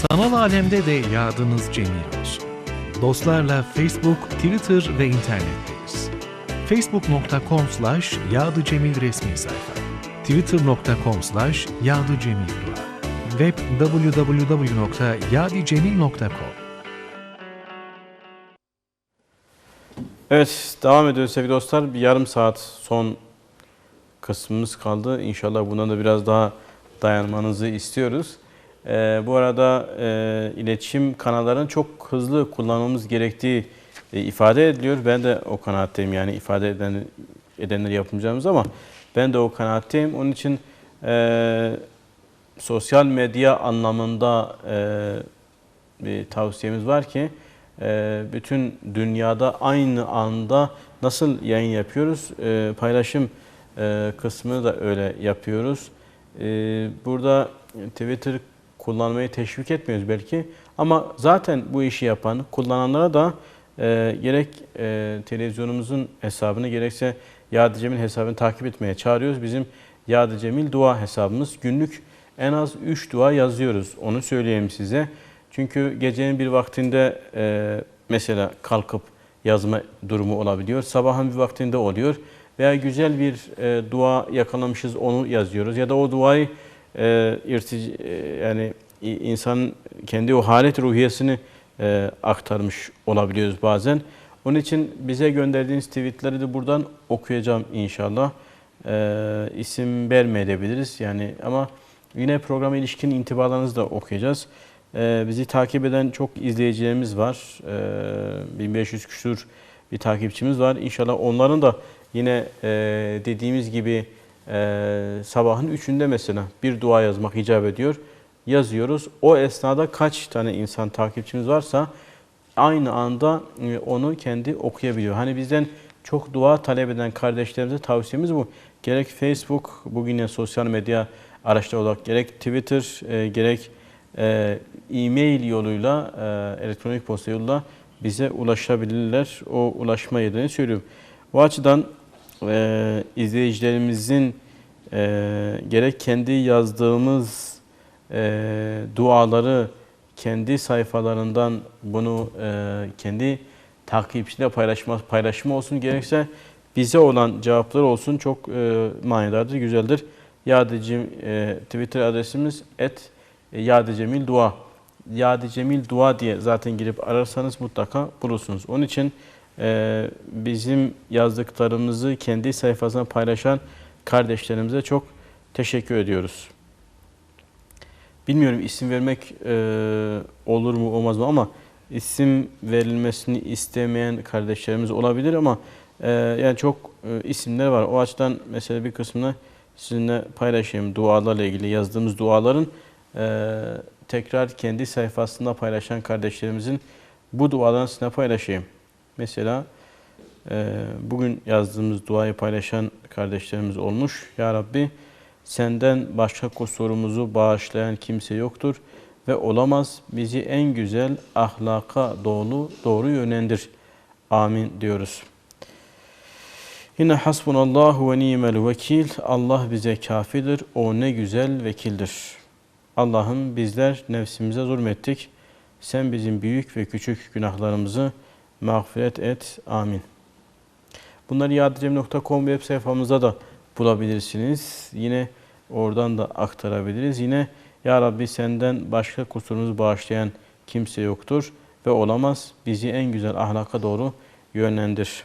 Sanal alemde de yadınız cemil olsun. Dostlarla Facebook, Twitter ve internetteyiz. facebook.com slash yadıcemil resmi sayfa. twitter.com slash yadıcemildua. Web www.yadicemil.com Evet, devam ediyoruz sevgili dostlar. Bir yarım saat son kısmımız kaldı. İnşallah buna da biraz daha dayanmanızı istiyoruz. Ee, bu arada e, iletişim kanallarını çok hızlı kullanmamız gerektiği e, ifade ediliyor. Ben de o kanaatteyim yani ifade eden, edenleri yapmayacağımız ama ben de o kanaatteyim. Onun için e, sosyal medya anlamında e, bir tavsiyemiz var ki e, bütün dünyada aynı anda nasıl yayın yapıyoruz? E, paylaşım e, kısmını da öyle yapıyoruz. E, burada Twitter kullanmayı teşvik etmiyoruz belki ama zaten bu işi yapan kullananlara da e, gerek e, televizyonumuzun hesabını gerekse Yad Cemil hesabını takip etmeye çağırıyoruz. Bizim Yad Cemil dua hesabımız günlük en az 3 dua yazıyoruz. Onu söyleyeyim size. Çünkü gecenin bir vaktinde e, mesela kalkıp yazma durumu olabiliyor. Sabahın bir vaktinde oluyor. Veya güzel bir e, dua yakalamışız onu yazıyoruz. Ya da o duayı e, irtic, e, yani insanın kendi o halet ruhiyesini e, aktarmış olabiliyoruz bazen. Onun için bize gönderdiğiniz tweetleri de buradan okuyacağım inşallah. E, isim vermeyebiliriz yani ama yine programa ilişkin intibalarınızı da okuyacağız. E, bizi takip eden çok izleyicilerimiz var. E, 1500 küsur bir takipçimiz var. İnşallah onların da yine e, dediğimiz gibi e, sabahın üçünde mesela bir dua yazmak icap ediyor. Yazıyoruz. O esnada kaç tane insan takipçimiz varsa aynı anda e, onu kendi okuyabiliyor. Hani bizden çok dua talep eden kardeşlerimize tavsiyemiz bu. Gerek Facebook, bugün yine sosyal medya araçları olarak gerek Twitter, e, gerek e, e-mail yoluyla, e, elektronik posta yoluyla bize ulaşabilirler. O ulaşma yerini söylüyorum. Bu açıdan e, izleyicilerimizin e, gerek kendi yazdığımız e, duaları kendi sayfalarından bunu e, kendi takipçiyle paylaşma, paylaşma olsun gerekse bize olan cevaplar olsun çok e, manidardır, güzeldir. Yadicim e, Twitter adresimiz et Yadicemil Dua. Yadicemil Dua diye zaten girip ararsanız mutlaka bulursunuz. Onun için e, bizim yazdıklarımızı kendi sayfasına paylaşan kardeşlerimize çok teşekkür ediyoruz. Bilmiyorum isim vermek e, olur mu olmaz mı ama isim verilmesini istemeyen kardeşlerimiz olabilir ama e, yani çok e, isimler var. O açıdan mesela bir kısmını sizinle paylaşayım. Dualarla ilgili yazdığımız duaların tekrar kendi sayfasında paylaşan kardeşlerimizin bu dualarını sizinle paylaşayım. Mesela e, bugün yazdığımız duayı paylaşan kardeşlerimiz olmuş. Ya Rabbi senden başka kusurumuzu bağışlayan kimse yoktur ve olamaz. Bizi en güzel ahlaka doğru, doğru yönlendir. Amin diyoruz. Yine hasbunallahu ve ni'mel vekil. Allah bize kafidir. O ne güzel vekildir. Allah'ım bizler nefsimize zulmettik. Sen bizim büyük ve küçük günahlarımızı mağfiret et. Amin. Bunları yadicem.com web sayfamızda da bulabilirsiniz. Yine oradan da aktarabiliriz. Yine Ya Rabbi senden başka kusurumuzu bağışlayan kimse yoktur ve olamaz. Bizi en güzel ahlaka doğru yönlendir.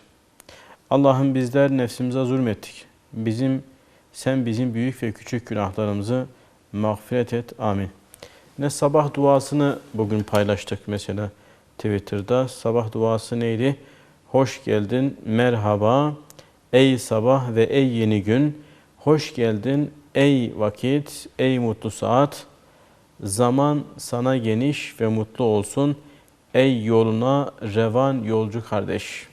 Allah'ım bizler nefsimize zulmettik. Bizim sen bizim büyük ve küçük günahlarımızı mağfiret et. Amin. Ne sabah duasını bugün paylaştık mesela Twitter'da. Sabah duası neydi? Hoş geldin, merhaba, ey sabah ve ey yeni gün. Hoş geldin, ey vakit, ey mutlu saat. Zaman sana geniş ve mutlu olsun. Ey yoluna revan yolcu kardeş.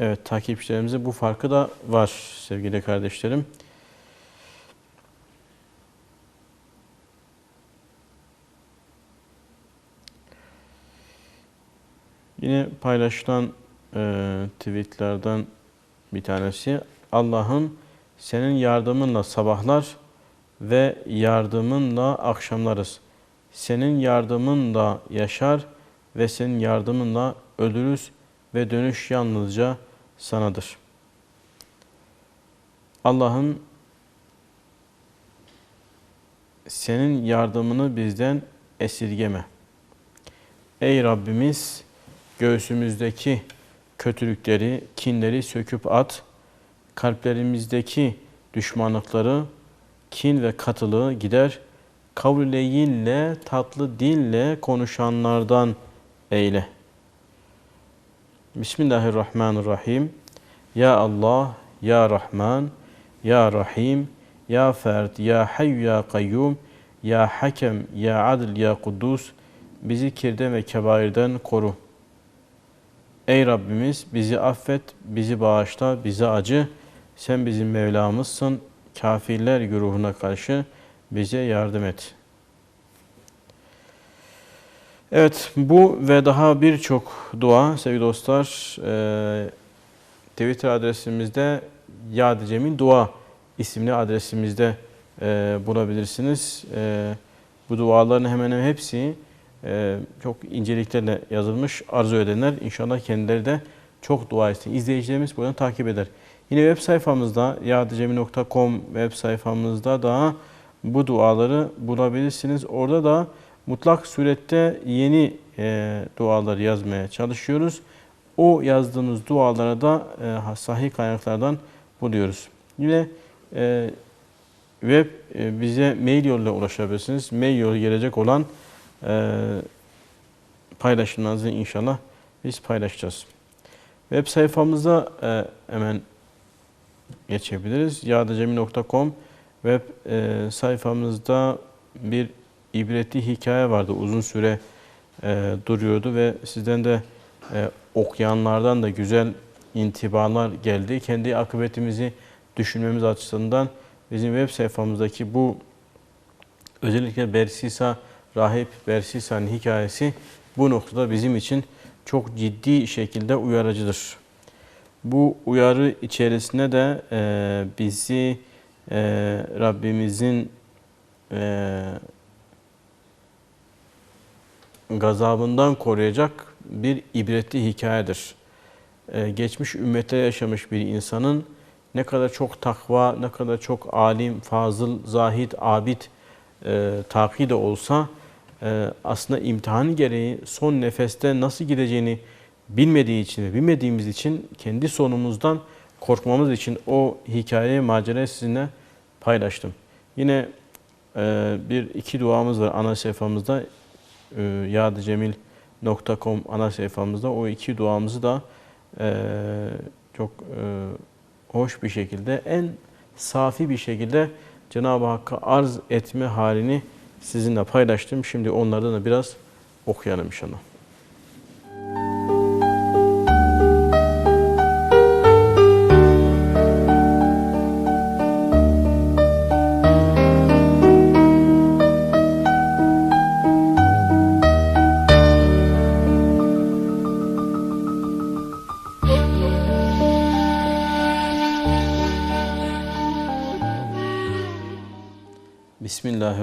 Evet takipçilerimizin bu farkı da var sevgili kardeşlerim. Yine paylaşılan e, tweetlerden bir tanesi Allah'ım senin yardımınla sabahlar ve yardımınla akşamlarız. Senin yardımınla yaşar ve senin yardımınla ölürüz ve dönüş yalnızca sanadır. Allah'ım senin yardımını bizden esirgeme. Ey Rabbimiz göğsümüzdeki kötülükleri, kinleri söküp at. Kalplerimizdeki düşmanlıkları, kin ve katılığı gider. Kavleyinle, tatlı dille konuşanlardan eyle. Bismillahirrahmanirrahim. Ya Allah, Ya Rahman, Ya Rahim, Ya Ferd, Ya Hayy, Ya Kayyum, Ya Hakem, Ya Adil, Ya Kuddus, bizi kirden ve kebairden koru. Ey Rabbimiz bizi affet, bizi bağışla, bizi acı. Sen bizim Mevlamızsın. Kafirler güruhuna karşı bize yardım et. Evet bu ve daha birçok dua sevgili dostlar e, Twitter adresimizde Yad Cemil Dua isimli adresimizde e, bulabilirsiniz. E, bu duaların hemen hemen hepsi e, çok inceliklerle yazılmış arzu edenler inşallah kendileri de çok dua etsin. İzleyicilerimiz buradan takip eder. Yine web sayfamızda yadicemi.com web sayfamızda da bu duaları bulabilirsiniz. Orada da mutlak surette yeni e, dualar yazmaya çalışıyoruz. O yazdığımız dualara da e, sahih kaynaklardan buluyoruz. Yine e, web e, bize mail yoluyla ulaşabilirsiniz. Mail yolu gelecek olan e, paylaşımlarınızı inşallah biz paylaşacağız. Web sayfamızda e, hemen geçebiliriz. yadacemi.com web e, sayfamızda bir ibretli hikaye vardı. Uzun süre e, duruyordu ve sizden de e, okuyanlardan da güzel intibalar geldi. Kendi akıbetimizi düşünmemiz açısından bizim web sayfamızdaki bu özellikle Bersisa Rahip Bersisa'nın hikayesi bu noktada bizim için çok ciddi şekilde uyarıcıdır. Bu uyarı içerisinde de e, bizi e, Rabbimizin e, gazabından koruyacak bir ibretli hikayedir. E, geçmiş ümmette yaşamış bir insanın ne kadar çok takva, ne kadar çok alim, fazıl, zahid, abid, e, taki de olsa aslında imtihan gereği son nefeste nasıl gideceğini bilmediği için ve bilmediğimiz için kendi sonumuzdan korkmamız için o hikayeyi, macerayı sizinle paylaştım. Yine e, bir iki duamız var ana sayfamızda e, yadicemil.com ana sayfamızda o iki duamızı da e, çok e, hoş bir şekilde en safi bir şekilde Cenab-ı Hakk'a arz etme halini sizinle paylaştım. Şimdi onlardan da biraz okuyalım inşallah.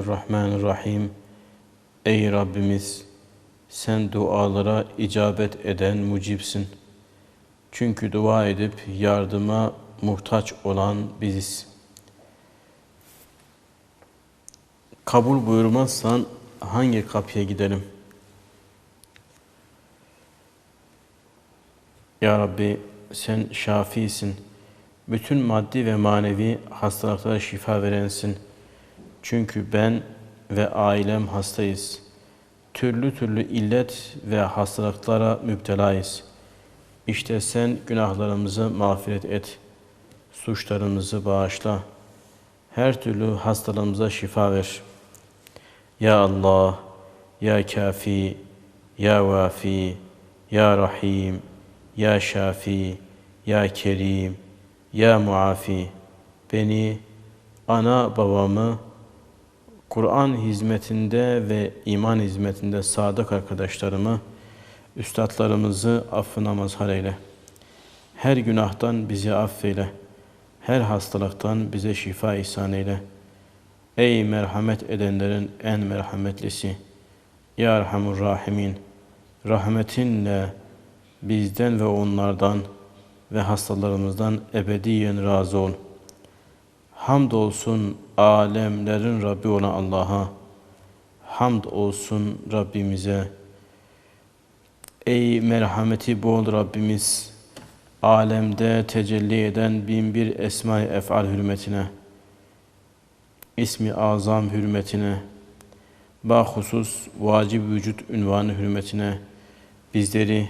Bismillahirrahmanirrahim. Ey Rabbimiz sen dualara icabet eden mucibsin. Çünkü dua edip yardıma muhtaç olan biziz. Kabul buyurmazsan hangi kapıya gidelim? Ya Rabbi sen şafisin. Bütün maddi ve manevi hastalıklara şifa verensin.'' Çünkü ben ve ailem hastayız. Türlü türlü illet ve hastalıklara müptelayız. İşte sen günahlarımızı mağfiret et. Suçlarımızı bağışla. Her türlü hastalığımıza şifa ver. Ya Allah, Ya Kafi, Ya Vafi, Ya Rahim, Ya Şafi, Ya Kerim, Ya Muafi. Beni, ana babamı, Kur'an hizmetinde ve iman hizmetinde sadık arkadaşlarımı, üstadlarımızı affına mazhar eyle. Her günahtan bizi affeyle. Her hastalıktan bize şifa ihsan eyle. Ey merhamet edenlerin en merhametlisi. Ya Erhamur Rahimin. Rahmetinle bizden ve onlardan ve hastalarımızdan ebediyen razı ol. Hamd olsun alemlerin Rabbi olan Allah'a. Hamd olsun Rabbimize. Ey merhameti bol Rabbimiz, alemde tecelli eden bin bir esma-i ef'al hürmetine, ismi azam hürmetine, bahusus vacib vücut ünvanı hürmetine bizleri,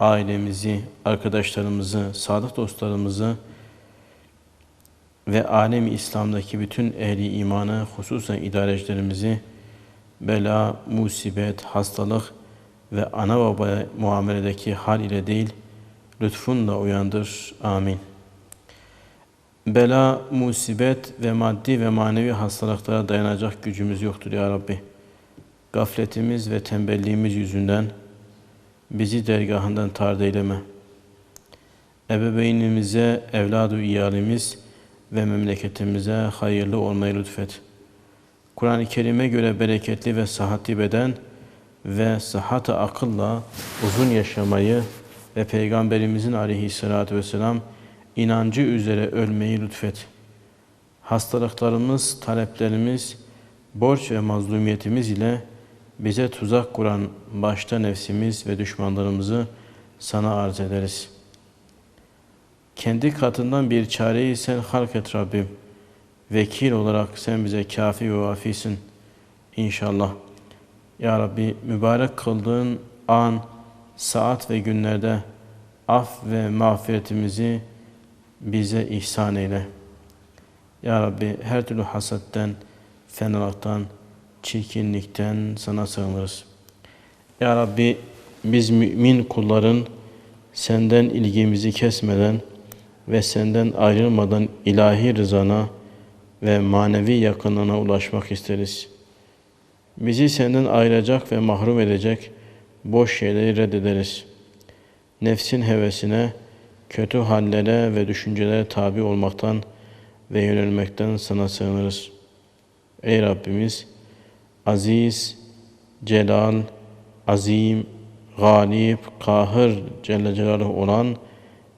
ailemizi, arkadaşlarımızı, sadık dostlarımızı ve alemi İslam'daki bütün ehli imanı, hususen idarecilerimizi bela, musibet, hastalık ve ana babaya muameledeki hal ile değil, lütfunla uyandır. Amin. Bela, musibet ve maddi ve manevi hastalıklara dayanacak gücümüz yoktur ya Rabbi. Gafletimiz ve tembelliğimiz yüzünden bizi dergahından tard eyleme. Ebeveynimize, evladu iyalimiz ve memleketimize hayırlı olmayı lütfet. Kur'an-ı Kerim'e göre bereketli ve sıhhatli beden ve sıhhat akılla uzun yaşamayı ve Peygamberimizin aleyhissalatü vesselam inancı üzere ölmeyi lütfet. Hastalıklarımız, taleplerimiz, borç ve mazlumiyetimiz ile bize tuzak kuran başta nefsimiz ve düşmanlarımızı sana arz ederiz. Kendi katından bir çareyi sen halk et Rabbim. Vekil olarak sen bize kafi ve vafisin inşallah. Ya Rabbi mübarek kıldığın an, saat ve günlerde af ve mağfiretimizi bize ihsan eyle. Ya Rabbi her türlü hasetten, fenalıktan, çirkinlikten sana sığınırız. Ya Rabbi biz mümin kulların senden ilgimizi kesmeden ve senden ayrılmadan ilahi rızana ve manevi yakınlığına ulaşmak isteriz. Bizi senden ayıracak ve mahrum edecek boş şeyleri reddederiz. Nefsin hevesine, kötü hallere ve düşüncelere tabi olmaktan ve yönelmekten sana sığınırız. Ey Rabbimiz, aziz, celal, azim, galip, kahır Celle Celaluhu olan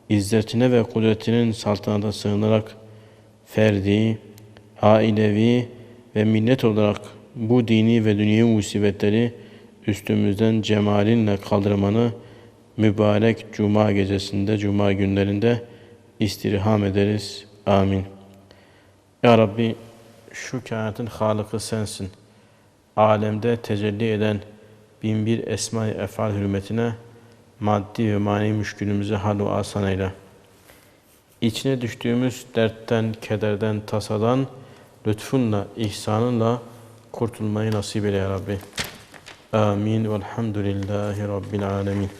izzetine ve kudretinin saltanata sığınarak ferdi, ailevi ve millet olarak bu dini ve dünya musibetleri üstümüzden cemalinle kaldırmanı mübarek cuma gecesinde, cuma günlerinde istirham ederiz. Amin. Ya Rabbi şu kainatın halıkı sensin. Alemde tecelli eden bin bir esma-i efal hürmetine maddi ve manevi müşkülümüzü halu asan eyle. İçine düştüğümüz dertten, kederden, tasadan, lütfunla, ihsanınla kurtulmayı nasip eyle ya Rabbi. Amin. Velhamdülillahi Rabbil alemin.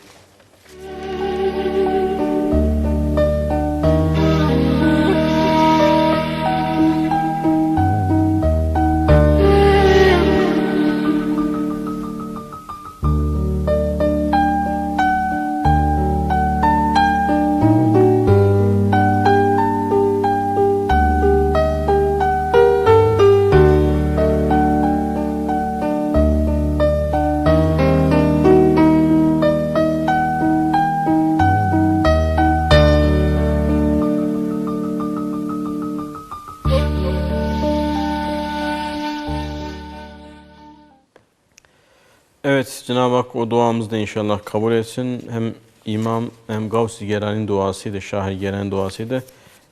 Cenab-ı Hak o duamızı da inşallah kabul etsin. Hem İmam hem Gavs-ı Gerani'nin duasıydı, Şah-ı Gerani duasıydı.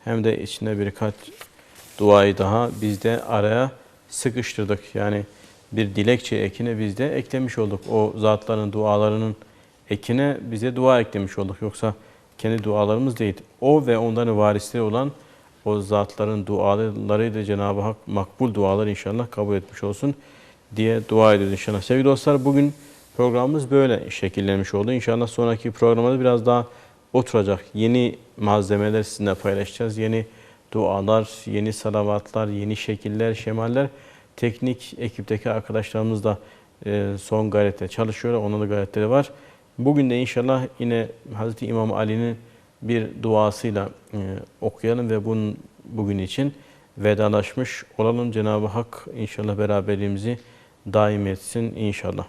Hem de içinde birkaç duayı daha biz de araya sıkıştırdık. Yani bir dilekçe ekine biz de eklemiş olduk. O zatların dualarının ekine bize dua eklemiş olduk. Yoksa kendi dualarımız değil. O ve onların varisleri olan o zatların dualarıyla Cenab-ı Hak makbul dualar inşallah kabul etmiş olsun diye dua ediyoruz inşallah. Sevgili dostlar bugün programımız böyle şekillenmiş oldu. İnşallah sonraki programda biraz daha oturacak. Yeni malzemeler sizinle paylaşacağız. Yeni dualar, yeni salavatlar, yeni şekiller, şemaller. Teknik ekipteki arkadaşlarımız da e, son gayrette çalışıyor. Onun da gayretleri var. Bugün de inşallah yine Hazreti İmam Ali'nin bir duasıyla e, okuyalım ve bunun bugün için vedalaşmış olalım. Cenab-ı Hak inşallah beraberliğimizi daim etsin inşallah.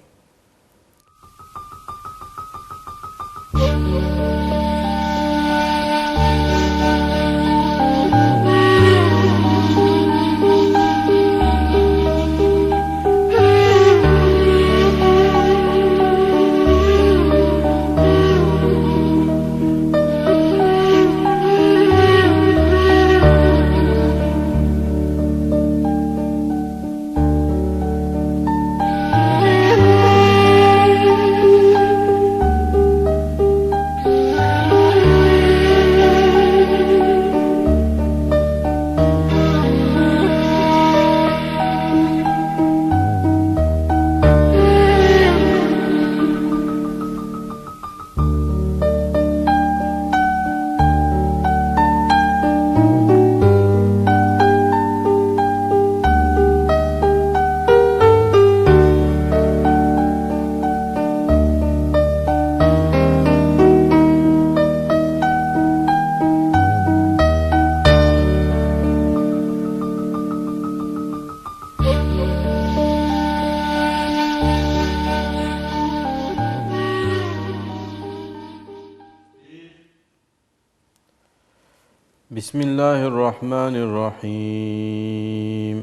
بسم الله الرحمن الرحيم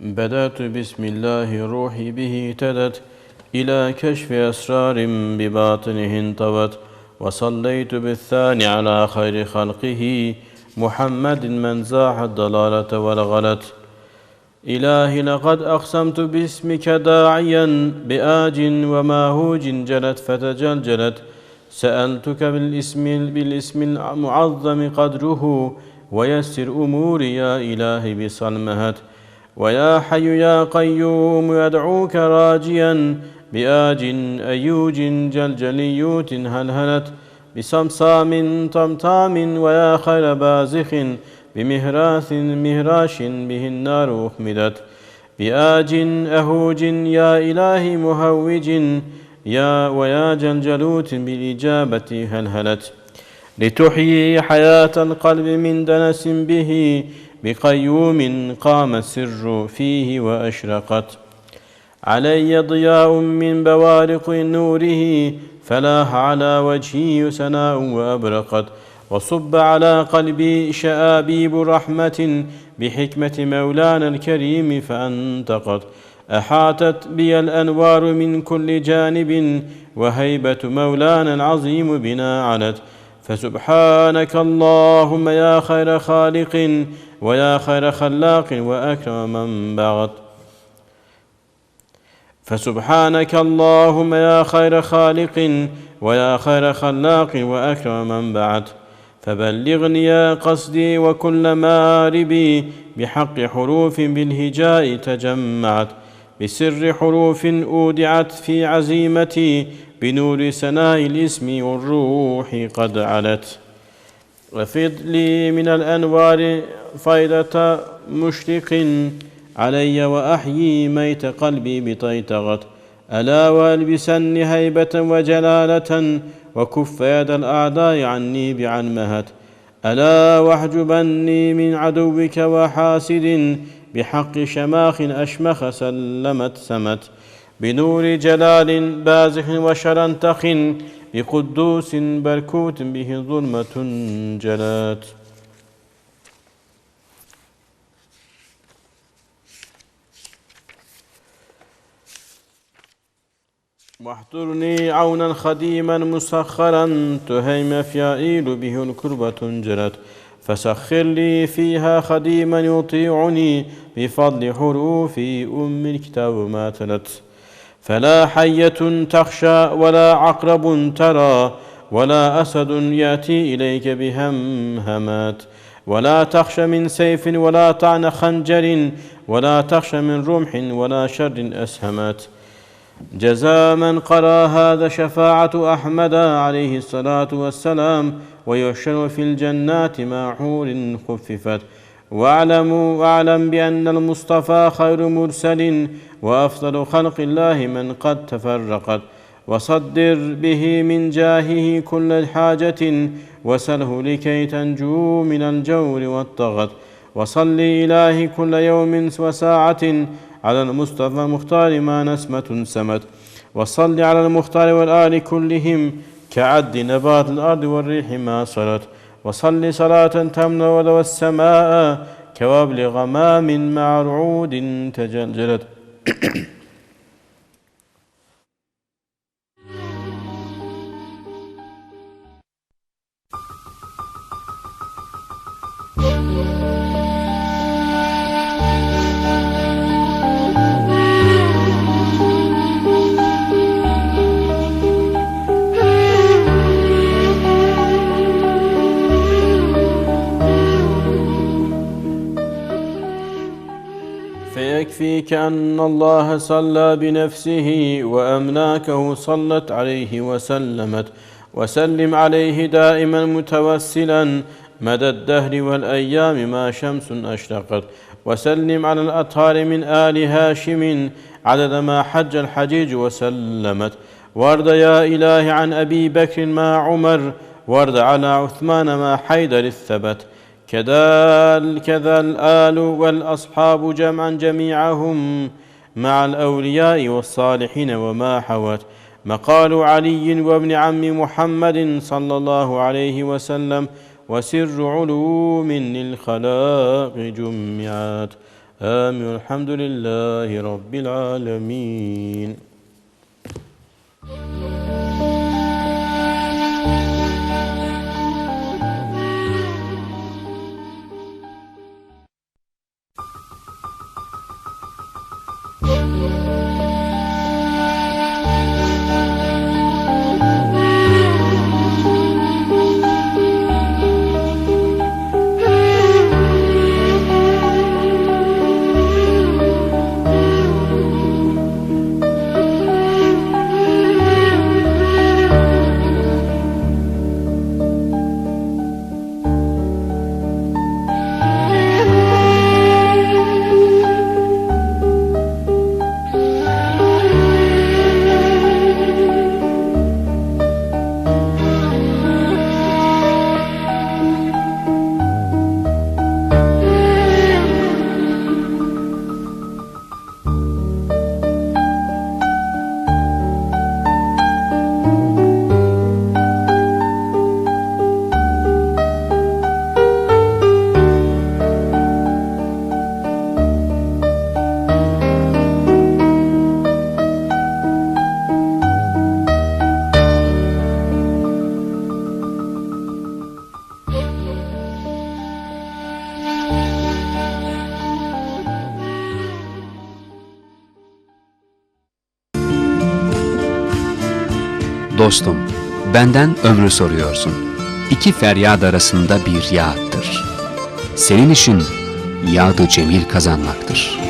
بدأت بسم الله روحي به تدت إلى كشف أسرار بباطنه انطوت وصليت بالثاني على خير خلقه محمد من زاح الضلالة والغلت إلهي لقد أقسمت باسمك داعيا بآج وماهوج جلت فتجلجلت سألتك بالاسم بالاسم المعظم قدره ويسر أموري يا إلهي بصلمهت. ويا حي يا قيوم يدعوك راجيا بآج أيوج جلجليوت هلهلت. بصمصام طمطام ويا خير بازخ بمهراث مهراش به النار أحمدت. بآج أهوج يا إلهي مهوج يا ويا جلجلوت بالإجابة هلهلت لتحيي حياة القلب من دنس به بقيوم قام السر فيه وأشرقت. علي ضياء من بوارق نوره فلاح على وجهي سناء وأبرقت. وصب على قلبي شآبيب رحمة بحكمة مولانا الكريم فأنتقت. أحاطت بي الأنوار من كل جانب وهيبة مولانا العظيم بنا علت. فسبحانك اللهم يا خير خالق ويا خير خلاق وأكرم من بغت. فسبحانك اللهم يا خير خالق ويا خير خلاق وأكرم من بعت فبلغني يا قصدي وكل ماربي بحق حروف بالهجاء تجمعت. بسر حروف أودعت في عزيمتي بنور سناء الاسم والروح قد علت. وفض لي من الأنوار فيضة مشرق علي وأحيي ميت قلبي بطيتغت. ألا والبسن هيبة وجلالة وكف يد الأعداء عني بعنمهت ألا واحجبني من عدوك وحاسد بحق شماخ أشمخ سلمت سمت بنور جلال بازخ وشرنتخ بقدوس بركوت به ظلمة جلات. واحضرني عونا خديما مسخرا تهيم فيائيل به الكربة جرت فسخر لي فيها خديما يطيعني بفضل حروف أم الكتاب ما تلت. فلا حية تخشى ولا عقرب ترى ولا أسد يأتي إليك بهمهمات. ولا تخشى من سيف ولا طعن خنجر ولا تخشى من رمح ولا شر أسهمات جزاء من قرأ هذا شفاعة أحمد عليه الصلاة والسلام ويحشر في الجنات مع حور خففت. واعلموا واعلم بأن المصطفى خير مرسل وأفضل خلق الله من قد تفرقت. وصدر به من جاهه كل حاجة وسله لكي تنجو من الجور والطغت وصل إلهي كل يوم وساعة على المصطفى المختار ما نسمة سمت. وصل على المختار والآل كلهم كعد نبات الأرض والريح ما صلت. وصل صلاة تمنى ولو السماء كوابل غمام مع رعود تجلجلت. فيكفيك أن الله صلى بنفسه وأملاكه صلت عليه وسلمت. وسلم عليه دائما متوسلا مدى الدهر والأيام ما شمس أشرقت. وسلم على الأطهار من آل هاشم عدد ما حج الحجيج وسلمت. وارض يا إله عن أبي بكر ما عمر. وارض على عثمان ما حيدر الثبت. كذا كذا الآل والأصحاب جمعا جميعهم مع الأولياء والصالحين وما حوت. مقال علي وابن عم محمد صلى الله عليه وسلم وسر علوم للخلاق جمعات آمين. الحمد لله رب العالمين. Dostum, benden ömrü soruyorsun. İki feryat arasında bir yağıttır. Senin işin yağdı cemil kazanmaktır.''